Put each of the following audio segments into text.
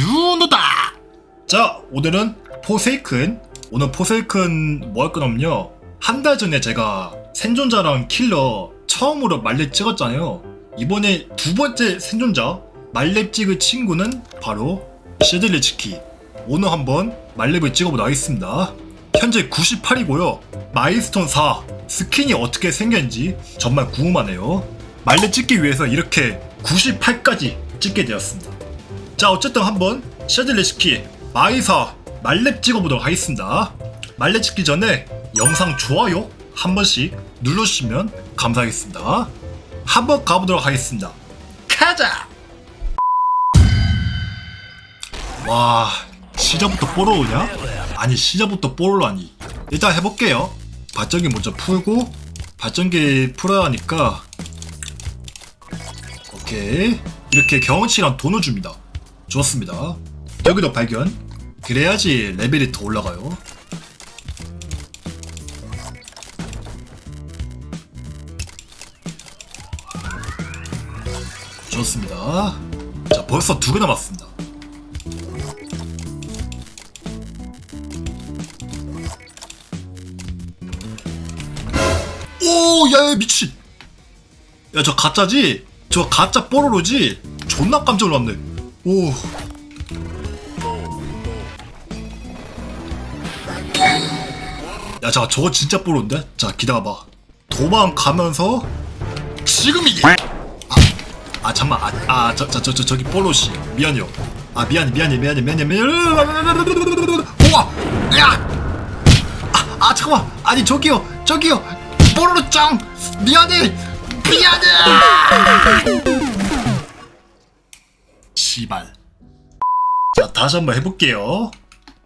준우다! 자 오늘은 포세이큰 오늘 포세이큰 뭐 할 거냐면요. 한 달 전에 제가 생존자랑 킬러 처음으로 말렙 찍었잖아요. 이번에 두 번째 생존자 말렙 찍을 친구는 바로 쉐들리치키. 오늘 한번 말렙을 찍어보도록 하겠습니다. 현재 98이고요. 마이스톤 4 스킨이 어떻게 생겼는지 정말 궁금하네요. 말렙 찍기 위해서 이렇게 98까지 찍게 되었습니다 자 어쨌든 한번 쉐들리시키 마이사 말렙 찍어보도록 하겠습니다. 말렙 찍기 전에 영상 좋아요 한 번씩 눌러주시면 감사하겠습니다. 한번 가보도록 하겠습니다. 가자! 와 시작부터 뽀로로냐? 아니 시작부터 뽀로로라니. 일단 해볼게요. 발전기 먼저 풀고 발전기 풀어야 하니까 오케이. 이렇게 경험치랑 돈을 줍니다 좋습니다 여기도 발견 그래야지 레벨이 더 올라가요 좋습니다 자 벌써 두 개 남았습니다 오, 야, 야, 미친. 야, 저 가짜지? 저 가짜 뽀로로지? 존나 깜짝 놀랐네. 오. 야, 자, 저거 진짜 뽀로인데? 자, 기다려봐. 도망가면서 지금이지. 아, 아 잠만. 아, 아, 저, 저, 저, 저, 저기 뽀로 씨. 미안해요. 아, 미안해, 미안해, 미안해, 미안해, 미안해. 우와, 야. 아, 아 잠깐만 아니 저기요 저기요 뽀로로 짱 미안해 미안해 시발 자 다시 한번 해볼게요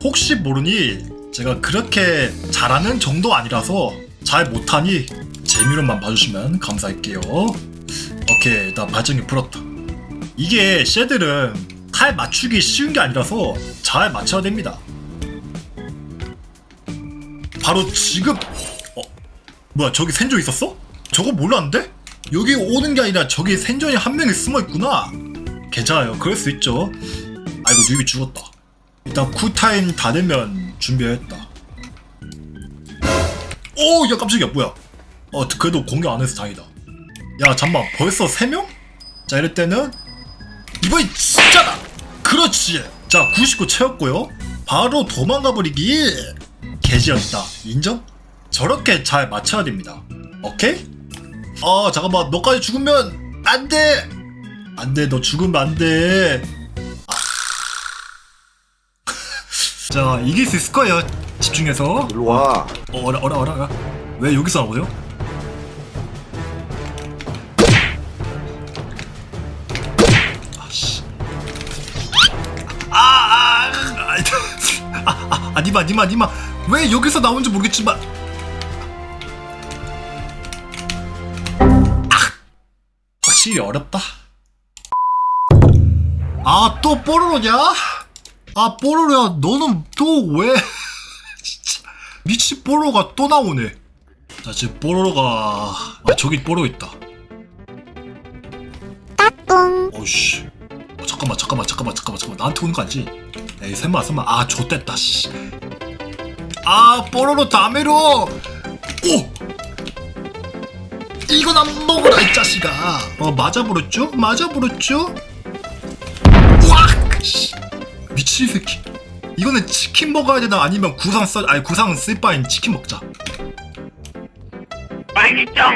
혹시 모르니 제가 그렇게 잘하는 정도 아니라서 잘 못하니 재미로만 봐주시면 감사할게요 오케이 나 발전기 풀었다 이게 쉐들은 칼 맞추기 쉬운 게 아니라서 잘 맞춰야 됩니다 바로 지금 어 뭐야 저기 생존 있었어? 저거 몰랐는데? 여기 오는 게 아니라 저기 생존이 한 명이 숨어 있구나. 괜찮아요. 그럴 수 있죠. 아이고 뉴비 죽었다. 일단 쿨타임 다 되면 준비했다. 오, 야 깜짝이야 뭐야? 어 그래도 공격 안 해서 다행이다. 야 잠만 벌써 세 명? 자 이럴 때는 이번이 진짜다. 그렇지. 자 99 채웠고요. 바로 도망가 버리기. 개지였다. 인정? 저렇게 잘 맞춰야 됩니다. 오케이? 아 잠깐만 너까지 죽으면 안 돼. 안 돼. 너 죽으면 안 돼. 아. 자 이길 수 있을 거예요. 집중해서. 일로 와. 어, 어라 어라 어라. 왜 여기서? 아씨. 아, 아, 아, 아, 아, 아, 니마, 니마, 니마. 왜 여기서 나온지 모르겠지만. 아, 확실히 어렵다. 아, 또 뽀로로냐? 아, 뽀로로야, 너는 또 왜? 진짜. 미친 뽀로로가 또 나오네. 자, 지금 뽀로로가. 아, 저기 뽀로로 있다. 어이씨. 어, 잠깐만, 잠깐만, 잠깐만, 잠깐만, 잠깐만. 나한테 오는 거 아니지? 에이, 설마, 설마. 아, 좆됐다, 씨. 아, 뽀로로 다메로! 오! 이건 안 먹어라, 이 자식아. 어, 맞아버렸죠? 맞아버렸죠? 미친 새끼. 이거는 치킨 먹어야 되나 아니면 구상 써 아니 구상은 쓸 바엔 치킨 먹자. 맛있죠?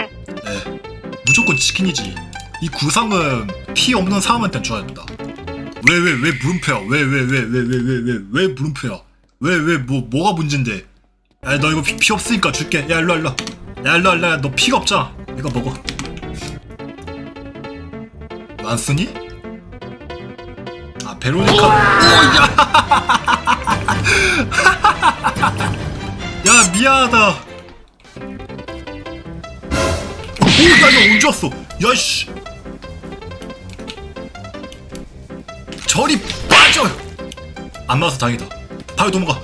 네. 무조건 치킨이지. 이 구상은 피 없는 사람한테 줘야 된다. 왜 왜 왜 물음표야? 왜 왜 왜 왜 왜 왜 왜 왜 물음표야? 왜 왜 뭐 뭐가 문제인데? 야 너 이거 피, 피 없으니까 줄게. 야 일로 와, 일로. 와. 야 일로 와, 일로. 와. 너 피가 없잖아. 이거 먹어. 안 쓰니? 아 베로니카. 오 야. 야 미안하다. 오야 이거 언제 왔어? 야 씨. 저리 빠져. 안 나와서 다행이다. 바로 도망가.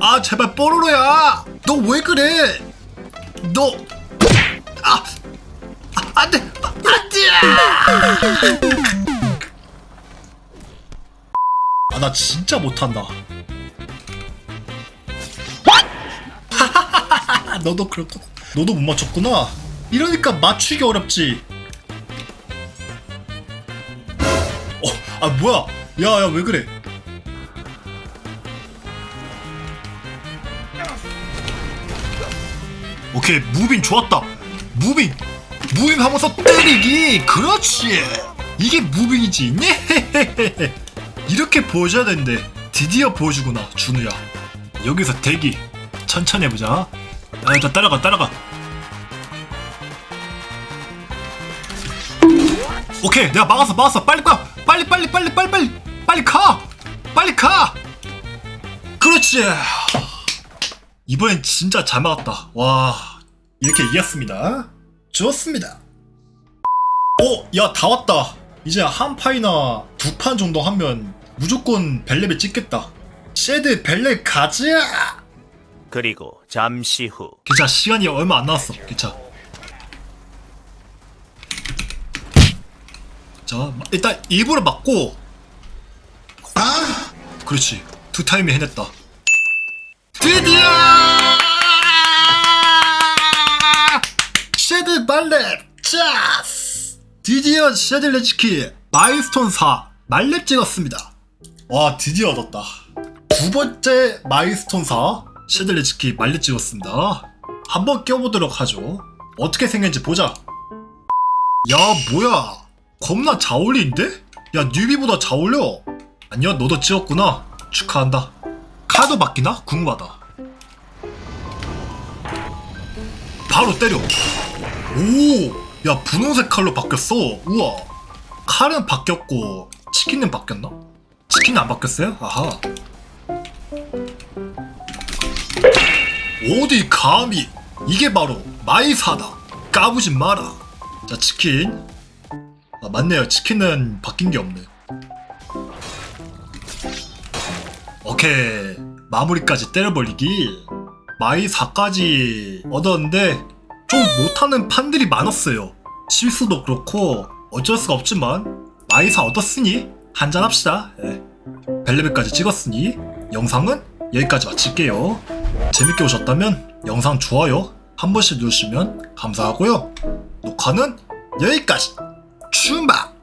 아 제발 뽀로로야. 너 왜 그래? 너. 아. 아 안돼. 안돼. 아 나 진짜 못한다. 너도 그렇구나 너도 못 맞췄구나. 이러니까 맞추기 어렵지. 어, 아 뭐야? 야야 왜 그래? 오케이 무빙 좋았다. 무빙 무빙 하면서 때리기. 그렇지. 이게 무빙이지 이렇게 보여줘야 되는데 드디어 보여주구나 준우야. 여기서 대기. 천천히 해보자. 아 일단 따라가 따라가. 오케이 내가 막았어 막았어. 빨리 가. 빨리 빨리 빨리 빨리 빨리. 빨리 가. 빨리 가. 그렇지. 이번엔 진짜 잘 막았다. 와 이렇게 이겼습니다. 좋습니다. 어, 야, 다 왔다. 이제 한 파이나 두 판 정도 하면 무조건 벨레벨 찍겠다. 쉐드 벨레 가자! 그리고 잠시 후 기차 시간이 얼마 안 남았어. 기차. 자, 마- 일단 일부러 맞고. 아! 그렇지. 두 타임이 해냈다. 드디어! 쉐드 발렛 짜스! 드디어 레지키 마일스톤 4 말렙 찍었습니다. 와 드디어 얻었다. 두 번째 마일스톤 4 쉐드 레지키 말렙 찍었습니다. 한번 껴보도록 하죠. 어떻게 생겼는지 보자. 야 뭐야? 겁나 잘 어울리는데? 야 뉴비보다 잘 어울려. 아니야 너도 찍었구나. 축하한다. 카드 바뀌나? 궁금하다. 바로 때려. 오! 야, 분홍색 칼로 바뀌었어. 우와. 칼은 바뀌었고, 치킨은 바뀌었나? 치킨은 안 바뀌었어요? 아하. 어디 감히. 이게 바로 마이사다. 까부지 마라. 자, 치킨. 아, 맞네요. 치킨은 바뀐 게 없네. 오케이. 마무리까지 때려버리기. 마이4까지 얻었는데 좀 못하는 판들이 많았어요. 실수도 그렇고 어쩔 수가 없지만 마이4 얻었으니 한잔합시다. 예. 벨레벨까지 찍었으니 영상은 여기까지 마칠게요. 재밌게 보셨다면 영상 좋아요 한 번씩 누르시면 감사하고요. 녹화는 여기까지. 춤바